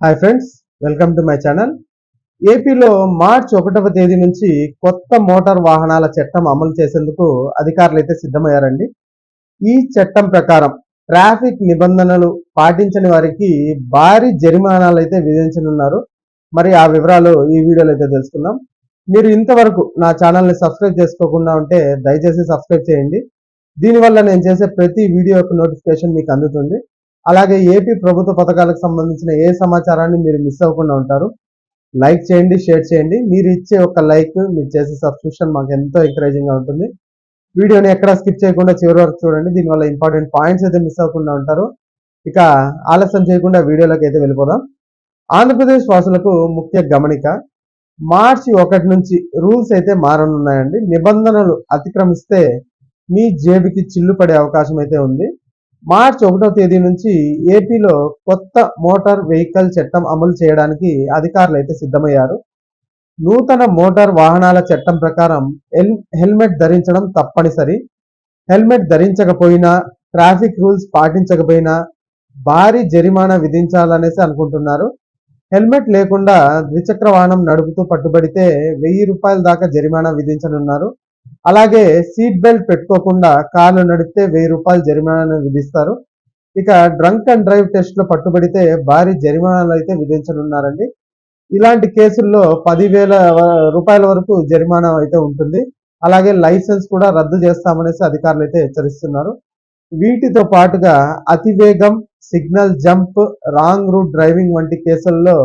Hi friends welcome to my channel ఏపీలో March ఒకటవ తేదీ నుంచి కొత్త మోటార్ వాహనాల చట్టం అమలు చేసేందుకు అధికారులు అయితే సిద్ధమయ్యారండి. ఈ చట్టం ప్రకారం ట్రాఫిక్ నిబంధనలు పాటించని వారికి భారీ జరిమానాలు అయితే విధించనున్నారు. మరి ఆ వివరాలు ఈ వీడియోలో అయితే తెలుసుకుందాం. మీరు ఇంతవరకు నా ఛానల్ని సబ్స్క్రైబ్ చేసుకోకుండా ఉంటే దయచేసి సబ్స్క్రైబ్ చేయండి. దీనివల్ల నేను చేసే ప్రతి వీడియో యొక్క నోటిఫికేషన్ మీకు అందుతుంది. అలాగే ఏపీ ప్రభుత్వ పథకాలకు సంబంధించిన ఏ సమాచారాన్ని మీరు మిస్ అవ్వకుండా ఉంటారు లైక్ చేయండి షేర్ చేయండి. మీరు ఇచ్చే ఒక లైక్ మీరు చేసే సబ్స్క్రిప్షన్ మాకు ఎంతో ఎంకరేజింగ్గా ఉంటుంది. వీడియోని ఎక్కడ స్కిప్ చేయకుండా చివరి వరకు చూడండి. దీనివల్ల ఇంపార్టెంట్ పాయింట్స్ అయితే మిస్ అవ్వకుండా ఉంటారు. ఇక ఆలస్యం చేయకుండా వీడియోలోకి అయితే వెళ్ళిపోదాం. ఆంధ్రప్రదేశ్ వాసులకు ముఖ్య గమనిక మార్చి ఒకటి నుంచి రూల్స్ అయితే మారనున్నాయండి. నిబంధనలు అతిక్రమిస్తే మీ జేబుకి చిల్లు పడే అవకాశం అయితే ఉంది. మార్చ్ ఒకటో తేదీ నుంచి ఏపీలో కొత్త మోటార్ వెహికల్ చట్టం అమలు చేయడానికి అధికారులు అయితే సిద్ధమయ్యారు. నూతన మోటార్ వాహనాల చట్టం ప్రకారం హెల్ హెల్మెట్ ధరించడం తప్పనిసరి. హెల్మెట్ ధరించకపోయినా ట్రాఫిక్ రూల్స్ పాటించకపోయినా భారీ జరిమానా విధించాలనేసి అనుకుంటున్నారు. హెల్మెట్ లేకుండా ద్విచక్ర వాహనం నడుపుతూ పట్టుబడితే వెయ్యి రూపాయల దాకా జరిమానా విధించనున్నారు. అలాగే సీట్ బెల్ట్ పెట్టుకోకుండా కార్లు నడిపితే వెయ్యి రూపాయలు జరిమానా విధిస్తారు. ఇక డ్రంక్ అండ్ డ్రైవ్ టెస్ట్లో పట్టుబడితే భారీ జరిమానాలు అయితే విధించనున్నారండి. ఇలాంటి కేసుల్లో పదివేల రూపాయల వరకు జరిమానా అయితే ఉంటుంది. అలాగే లైసెన్స్ కూడా రద్దు చేస్తామనేసి అధికారులు అయితే హెచ్చరిస్తున్నారు. వీటితో పాటుగా అతివేగం signal jump wrong route driving వంటి కేసుల్లో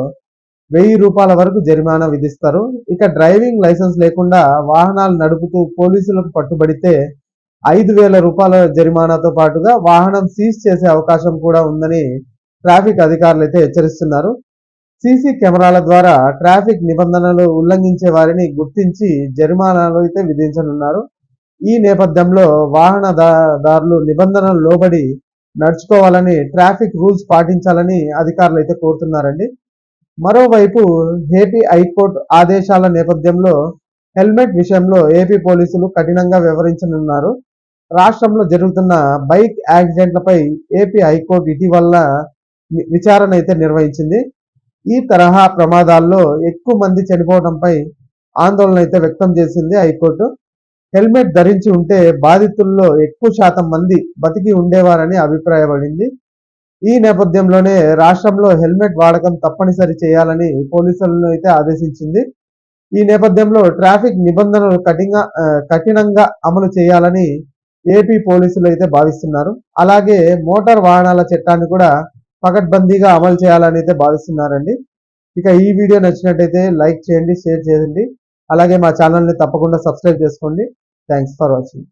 వెయ్యి రూపాయల వరకు జరిమానా విధిస్తారు. ఇక డ్రైవింగ్ లైసెన్స్ లేకుండా వాహనాలు నడుపుతూ పోలీసులకు పట్టుబడితే ఐదు వేల రూపాయల జరిమానాతో పాటుగా వాహనం సీజ్ చేసే అవకాశం కూడా ఉందని ట్రాఫిక్ అధికారులు అయితే హెచ్చరిస్తున్నారు. సీసీ కెమెరాల ద్వారా ట్రాఫిక్ నిబంధనలు ఉల్లంఘించే వారిని గుర్తించి జరిమానాలు అయితే విధించనున్నారు. ఈ నేపథ్యంలో వాహనదారులు నిబంధనలు లోబడి నడుచుకోవాలని ట్రాఫిక్ రూల్స్ పాటించాలని అధికారులు అయితే కోరుతున్నారండి. మరోవైపు ఏపీ హైకోర్టు ఆదేశాల నేపథ్యంలో హెల్మెట్ విషయంలో ఏపీ పోలీసులు కఠినంగా వ్యవహరించనున్నారు. రాష్ట్రంలో జరుగుతున్న బైక్ యాక్సిడెంట్లపై ఏపీ హైకోర్టు ఇటీవల వి- విచారణ అయితే నిర్వహించింది. ఈ తరహా ప్రమాదాల్లో ఎక్కువ మంది చనిపోవడంపై ఆందోళన అయితే వ్యక్తం చేసింది హైకోర్టు. హెల్మెట్ ధరించి ఉంటే బాధితుల్లో ఎక్కువ శాతం మంది బతికి ఉండేవారని అభిప్రాయపడింది. ఈ నేపథ్యంలోనే రాష్ట్రంలో హెల్మెట్ వాడకం తప్పనిసరి చేయాలని పోలీసులను అయితే ఆదేశించింది. ఈ నేపథ్యంలో ట్రాఫిక్ నిబంధనలు కఠినంగా కఠినంగా అమలు చేయాలని ఏపీ పోలీసులు అయితే భావిస్తున్నారు. అలాగే మోటార్ వాహనాల చట్టాన్ని కూడా పకడ్బందీగా అమలు చేయాలని అయితే భావిస్తున్నారండి. ఇక ఈ వీడియో నచ్చినట్టయితే లైక్ చేయండి షేర్ చేయండి. అలాగే మా ఛానల్ని తప్పకుండా సబ్స్క్రైబ్ చేసుకోండి. Thanks for watching.